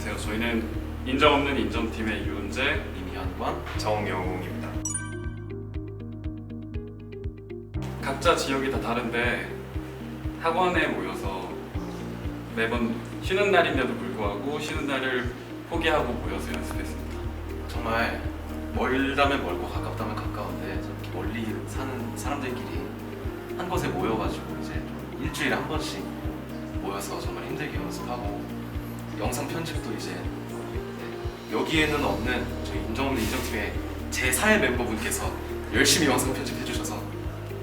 저희는 인정 없는 인정팀의 유은재 임현권 정영웅입니다. 각자 지역이 다 다른데 학원에 모여서 매번 쉬는 날인데도 불구하고 쉬는 날을 포기하고 모여서 연습했습니다. 정말 멀다면 멀고 가깝다면 가까운데 저렇게 멀리 사는 사람들끼리 한 곳에 모여가지고 이제 좀 일주일에 한 번씩 모여서 정말 힘들게 연습하고 영상 편집도 이제 네, 여기에는 없는 저희 인정 없는 인정팀의 제 사회 멤버분께서 열심히 영상 편집해 주셔서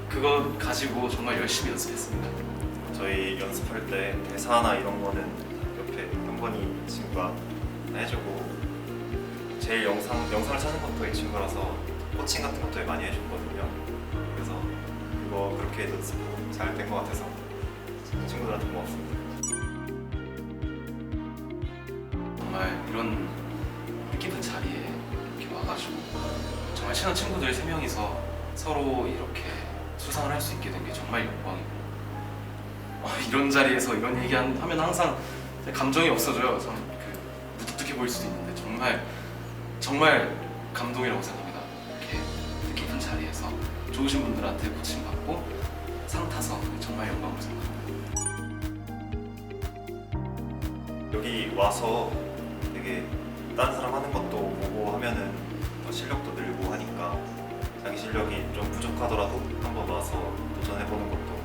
그거 가지고 정말 열심히 연습했습니다. 저희 연습할 때 대사나 이런 거는 옆에 현건이 친구가 다 해주고 제일 영상 영상을 찾는 것도 이 친구라서 코칭 같은 것도 많이 해줬거든요. 그래서 그거 그렇게 연습하고 잘된 것 같아서 친구들한테 고맙습니다. 와가지고 정말 친한 친구들 세 명이서 서로 이렇게 수상을 할 수 있게 된 게 정말 영광이고 어, 이런 자리에서 이런 얘기하면 항상 감정이 없어져요. 좀그 무뚝뚝해 보일 수도 있는데 정말 정말 감동이라고 생각합니다. 이렇게 뜻깊은 자리에서 좋으신 분들한테 코칭 받고 상 타서 정말 영광으로 생각합니다. 여기 와서 되게 다른 사람 하는 것도 실력이 좀 부족하더라도 한번 와서 도전해보는 것도